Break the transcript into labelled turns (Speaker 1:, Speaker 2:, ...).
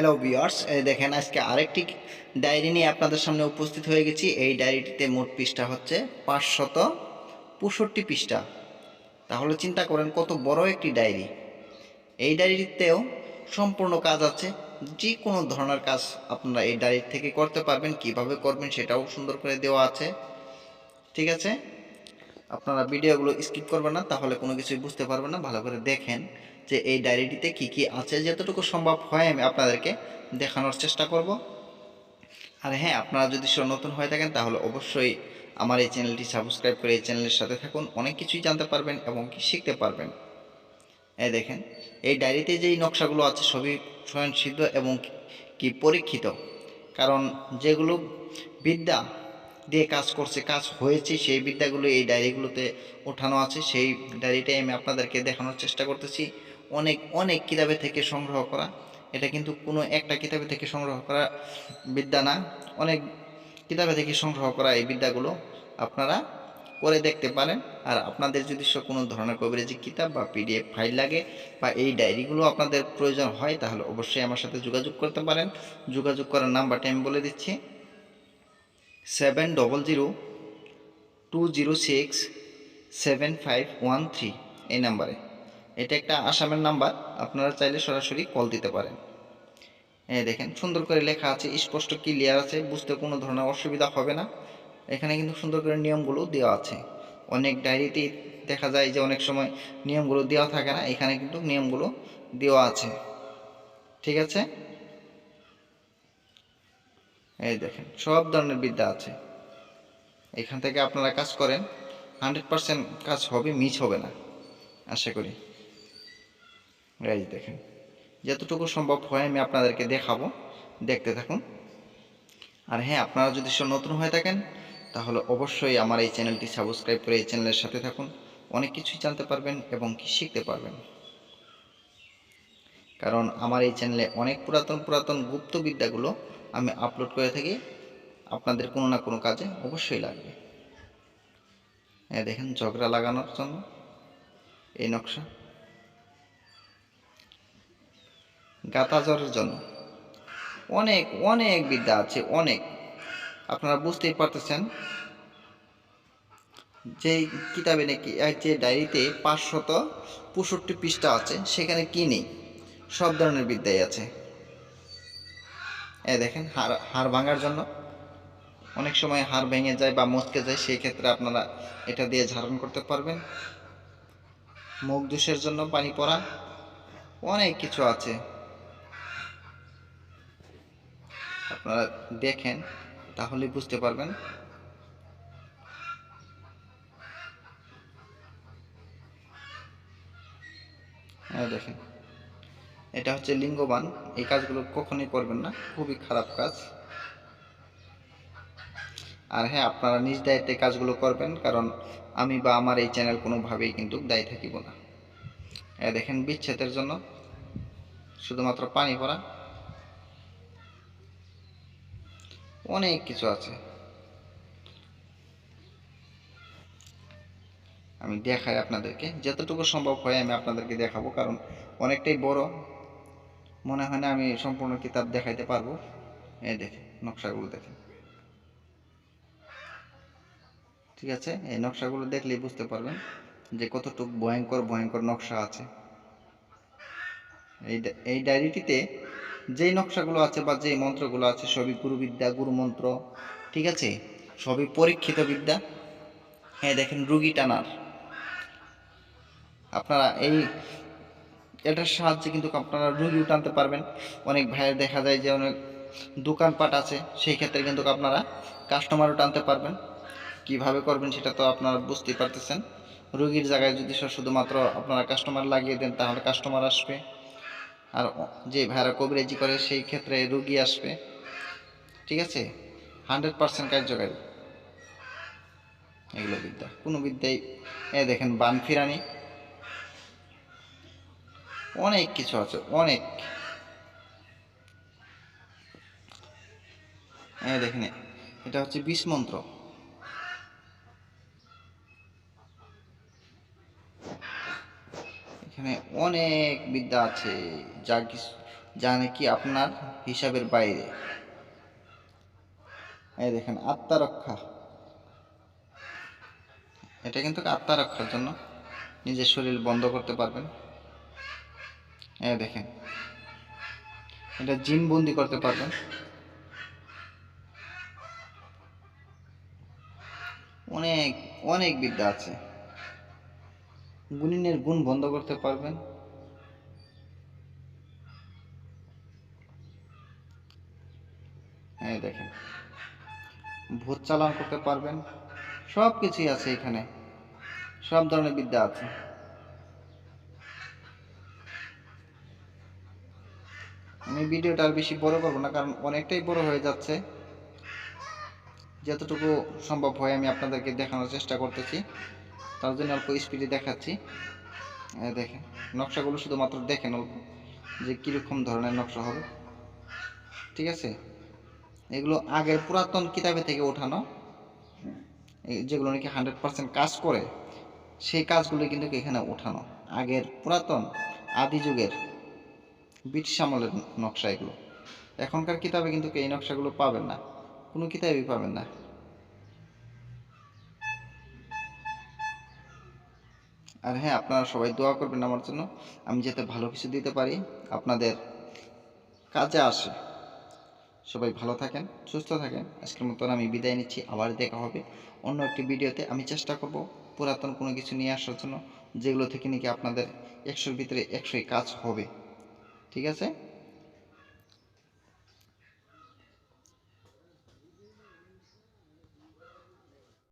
Speaker 1: Hello বিয়ার্স দেখেন আজকে আরেকটি ডায়েরি নিয়ে আপনাদের সামনে উপস্থিত হয়ে গেছি। এই ডায়েরিটিতে মোট পৃষ্ঠা হচ্ছে পাঁচশত পঁয়ষট্টি পৃষ্ঠা। তাহলে চিন্তা করেন কত বড় একটি ডায়েরি এই ডায়েরিতেও সম্পূর্ণ কাজ আছে। যে কোনো ধরনের কাজ আপনারা এই ডায়েরি থেকে করতে পারবেন, কীভাবে করবেন সেটাও সুন্দর করে দেওয়া আছে। ঠিক আছে? আপনারা ভিডিওগুলো স্কিপ করবেন না, তাহলে কোনো কিছুই বুঝতে পারবেন না। ভালো করে দেখেন যে এই ডায়েরিটিতে কি কি আছে। যতটুকু সম্ভব হয় আমি আপনাদেরকে দেখানোর চেষ্টা করব। আর হ্যাঁ আপনারা যদি সব নতুন হয়ে থাকেন, তাহলে অবশ্যই আমার এই চ্যানেলটি সাবস্ক্রাইব করে এই চ্যানেলের সাথে থাকুন। অনেক কিছুই জানতে পারবেন এবং কি শিখতে পারবেন। এই দেখেন, এই ডায়েরিতে যেই নকশাগুলো আছে, সবই স্বয়ংসিদ্ধ এবং কি পরীক্ষিত। কারণ যেগুলো বিদ্যা দিয়ে কাজ করছে, কাজ হয়েছে, সেই বিদ্যাগুলো এই ডায়েরিগুলোতে ওঠানো আছে, সেই ডায়েরিটাই আমি আপনাদেরকে দেখানোর চেষ্টা করতেছি। অনেক অনেক কিতাবে থেকে সংগ্রহ করা, এটা কিন্তু কোনো একটা কিতাবে থেকে সংগ্রহ করা বিদ্যা না। অনেক কিতাবে থেকে সংগ্রহ করা এই বিদ্যাগুলো আপনারা করে দেখতে পারেন। আর আপনাদের যদি কোনো ধরনের কবিরাজি কিতাব বা পিডিএফ ফাইল লাগে বা এই ডায়েরিগুলো আপনাদের প্রয়োজন হয়, তাহলে অবশ্যই আমার সাথে যোগাযোগ করতে পারেন। যোগাযোগ করার নাম্বারটা আমি বলে দিচ্ছি। Seven double zero two zero six seven five one three এই নাম্বারে। এটা একটা আসামের নাম্বার, আপনারা চাইলে সরাসরি কল দিতে পারেন। এই দেখেন, সুন্দর করে লেখা আছে, স্পষ্ট ক্লিয়ার আছে, বুঝতে কোনো ধরনের অসুবিধা হবে না। এখানে কিন্তু সুন্দর করে নিয়মগুলো দেওয়া আছে। অনেক ডায়েরিতে দেখা যায় যে অনেক সময় নিয়মগুলো দেওয়া থাকে না, এখানে কিন্তু নিয়মগুলো দেওয়া আছে। ঠিক আছে? এই দেখেন, সব ধরনের বিদ্যা আছে। এখান থেকে আপনারা কাজ করেন, হান্ড্রেড পারসেন্ট কাজ হবে, মিস হবে না, আশা করি। এই দেখেন, যতটুকু সম্ভব হয় আমি আপনাদেরকে দেখাবো, দেখতে থাকুন। আর হ্যাঁ আপনারা যদি সব নতুন হয়ে থাকেন, তাহলে অবশ্যই আমার এই চ্যানেলটি সাবস্ক্রাইব করে এই চ্যানেলের সাথে থাকুন। অনেক কিছুই জানতে পারবেন এবং কি শিখতে পারবেন। কারণ আমার এই চ্যানেলে অনেক পুরাতন পুরাতন গুপ্ত বিদ্যাগুলো আমি আপলোড করে থাকি, আপনাদের কোনো না কোনো কাজে অবশ্যই লাগবে। হ্যাঁ দেখেন ঝগড়া লাগানোর জন্য এই নকশা। গাতা জ্বরের জন্য। অনেক অনেক বিদ্যা আছে, অনেক। আপনারা বুঝতেই পারতেছেন যে কিতাবে নাকি যে ডায়েরিতে পাঁচশত পঁয়ষট্টি পৃষ্ঠা আছে, সেখানে কি নেই? সব ধরনের বিদ্যাই আছে। এ দেখেন, হাড় হাড় ভাঙার জন্য অনেক সময় হাড় ভেঙে যায় বা মচকে যায়, সেই ক্ষেত্রে আপনারা এটা দিয়ে ঝাড়ন করতে পারবেন। মুখ দোষের জন্য পানি পড়া, অনেক কিছু আছে। আপনারা দেখেন তাহলে বুঝতে পারবেন। দেখেন। এটা হচ্ছে লিঙ্গবান। এই কাজগুলো কখনোই করবেন না, খুবই খারাপ কাজ। আর হ্যাঁ আপনারা নিজ দায়িত্বে কাজগুলো করবেন, কারণ আমি বা আমার এই চ্যানেল কোনোভাবেই কিন্তু দায়ী থাকিব না। দেখেন বিচ্ছেদের জন্য শুধুমাত্র পানি পড়া অনেক কিছু আছে। আমি দেখাই আপনাদেরকে। যতটুকু সম্ভব হয় আমি আপনাদেরকে দেখাবো, কারণ অনেকটাই বড়। মনে হয় না আমি সম্পূর্ণ কিতাব দেখাইতে পারব। এই দেখেন, নকশাগুলো দেখেন। ঠিক আছে, এই নকশাগুলো দেখলেই বুঝতে পারবেন যে কতটুকু ভয়ঙ্কর ভয়ঙ্কর নকশা আছে। এই এই ডায়েরিটিতে যেই নকশাগুলো আছে বা যেই মন্ত্রগুলো আছে, সবই গুরুবিদ্যা, গুরুমন্ত্র, ঠিক আছে? সবই পরীক্ষিত বিদ্যা। হ্যাঁ দেখেন রুগী টানার। আপনারা এই এটার সাহায্যে কিন্তু আপনারা রুগীও টানতে পারবেন। অনেক ভাইয়ের দেখা যায় যে অনেক দোকানপাট আছে, সেই ক্ষেত্রে কিন্তু আপনারা কাস্টমারও টানতে পারবেন। কীভাবে করবেন সেটা তো আপনারা বুঝতেই পারতেছেন। রুগীর জায়গায় যদি শুধুমাত্র আপনারা কাস্টমার লাগিয়ে দেন, তাহলে কাস্টমার আসবে। আর যে ভাইরা কবিরাজি করে, সেই ক্ষেত্রে রুগী আসবে। ঠিক আছে? হান্ড্রেড পার্সেন্ট কার্যকারী। এগুলো বিদ্যা। কোনো বিদ্যাই, এ দেখেন বান ফিরানি অনেক কিছু আছে, অনেক। এ দেখেন, এটা হচ্ছে বিষ মন্ত্র। এখানে অনেক বিদ্যা আছে, যা কিছু যা নাকি আপনার হিসাবের বাইরে। এই দেখেন আত্মারক্ষা এটা কিন্তু আত্মারক্ষার জন্য নিজের শরীর বন্ধ করতে পারবেন। এই দেখেন। এটা জিন বন্দি করতে পারবেন অনেক অনেক বিদ্যা আছে। গুণিনের গুণ বন্ধ করতে পারবেন। এই দেখেন। ভূত চালান করতে পারবেন। সব কিছুই আছে এখানে। সব ধরনের বিদ্যা আছে। আমি ভিডিওটা আর বেশি বড় করব না, কারণ অনেকটাই বড় হয়ে যাচ্ছে। যতটুকু সম্ভব হয় আমি আপনাদেরকে দেখানোর চেষ্টা করতেছি। তার জন্য অল্প স্পিডে দেখাচ্ছি। দেখেন, নকশাগুলো শুধুমাত্র দেখেন অল্প, যে কীরকম ধরনের নকশা হবে। ঠিক আছে? এগুলো আগের পুরাতন কিতাবে থেকে ওঠানো। যেগুলো নাকি হান্ড্রেড পার্সেন্ট কাজ করে, সেই কাজগুলো কিন্তু এখানে ওঠানো। আগের পুরাতন, আদি যুগের। ব্রিটিশ আমলের নকশা এগুলো। এখনকার কিতাবে কিন্তু এই নকশাগুলো পাবেন না। কোনো কিতাবই পাবেন না। আর হ্যাঁ আপনারা সবাই দোয়া করবেন আমার জন্য। আমি যাতে ভালো কিছু দিতে পারি, আপনাদের কাজে আসে। সবাই ভালো থাকেন, সুস্থ থাকেন। আজকের মতন আমি বিদায় নিচ্ছি। আবার দেখা হবে অন্য একটি ভিডিওতে। আমি চেষ্টা করব পুরাতন কোনো কিছু নিয়ে আসার জন্য, যেগুলো থেকে নাকি আপনাদের একশোর ভিতরে একশোই কাজ হবে। ঠিক আছে